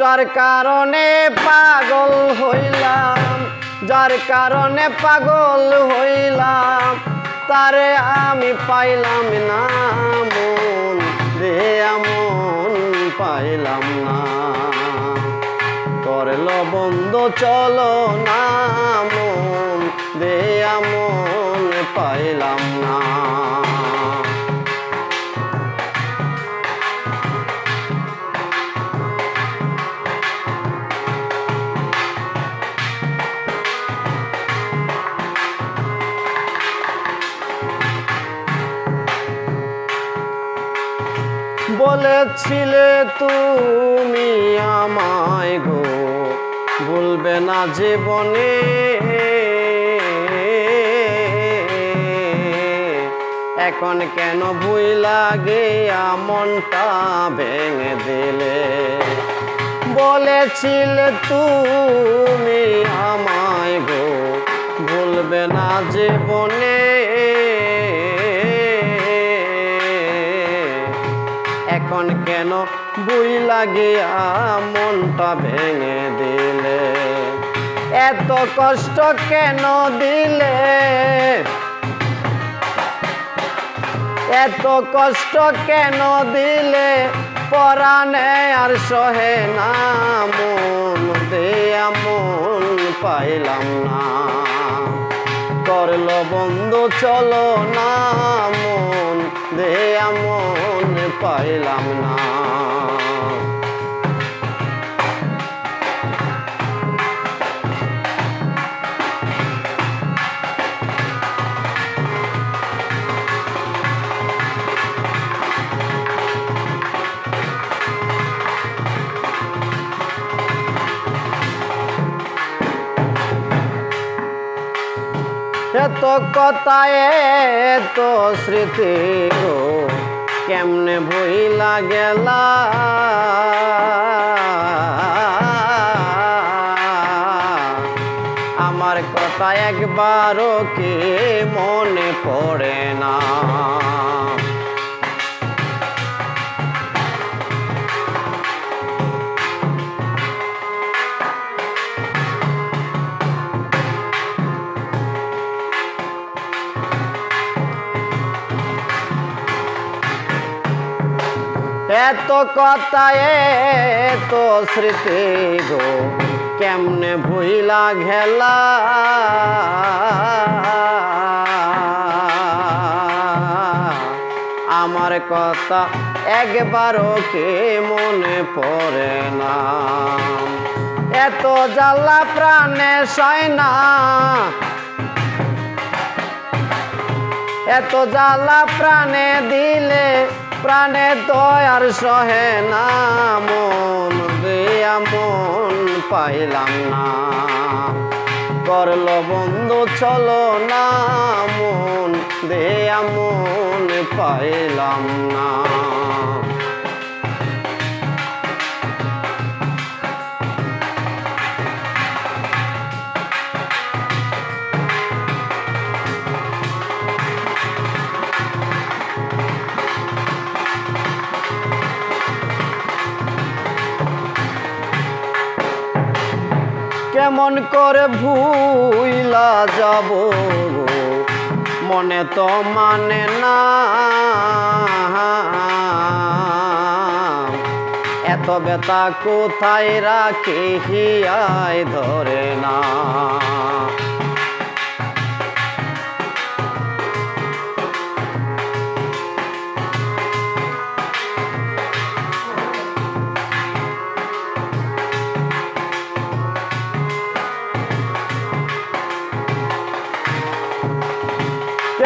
যার কারণে পাগল হইলাম, যার কারণে পাগল হইলাম, তারে আমি পাইলাম না মন দে মন পাইলাম না। করল বন্ধ, চলো না মন দে আমন পাইলাম না। বলেছিলে তুমি আমায় গো, ভুলবে না জীবনে। এখন কেন ভুই লাগে মনটা ভেঙে দিলে? বলেছিলে তুমি আমায় গো, ভুলবে না জীবনে। কেন বই লাগে মনটা ভেঙে দিলে। এত কষ্ট কেন দিলে? এত কষ্ট কেন দিলে? পরাণে আর সহে না মন দেয়া মন পাইলাম না। করল বন্ধু, চলো না মন দেয়া মন পাইলাম না। এত কথায় এত স্মৃতি কেমনে ভইলা গেলা? আমার কথা একবারও কে মনে পড়ে না? এত কথা, এত স্মৃতি গো, কেমনে ভুইলা ঘেলা? আমার কথা একবারও কে মনে পড়ে না? এত জ্বালা প্রাণে সয় না। এত জ্বালা প্রাণে দিলে প্রাণে দয়ার সহে না, মন দিয়া মন পাইলাম না। করল বন্ধু, চলো না, মন দেয়া মন পাইলাম না। কেমন করে ভুইলা যাব মনে তো মানে না। এত বেতা কোথায় রাখি? হিয়ায় ধরে না।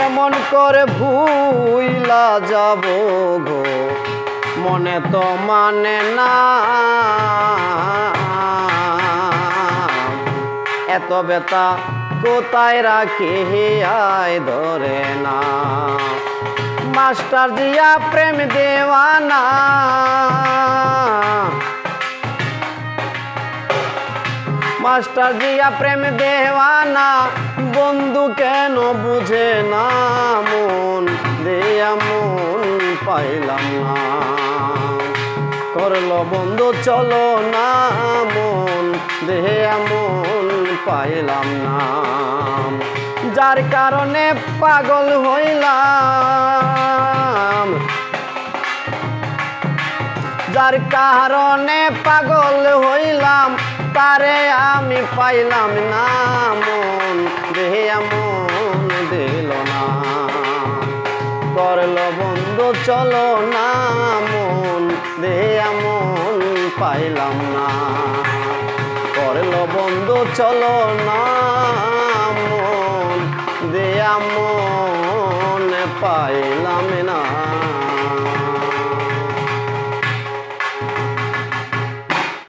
কেমন করে ভুইলা যাব গো? মনে তো মানে না। এত বেতা কোথায় রাখি আয় ধরে না। মাস্টার দিয়া প্রেম দেওয়ানা। মাস্টার জিয়া প্রেম দেওয়ানা। বন্ধু কেন বুঝে না মন? দেয়া মন পাইলাম না। করল বন্ধু, চলো না মন। দেহে এমন পাইলাম না। যার কারণে পাগল হইলাম। যার কারণে পাগল হইলাম, তারে আমি পাইলাম না মন। দেহে এমন দিল না। করল বন্ধু, চলো না, মন রে এমন পাইলাম না। করল বন্ধু, চলো না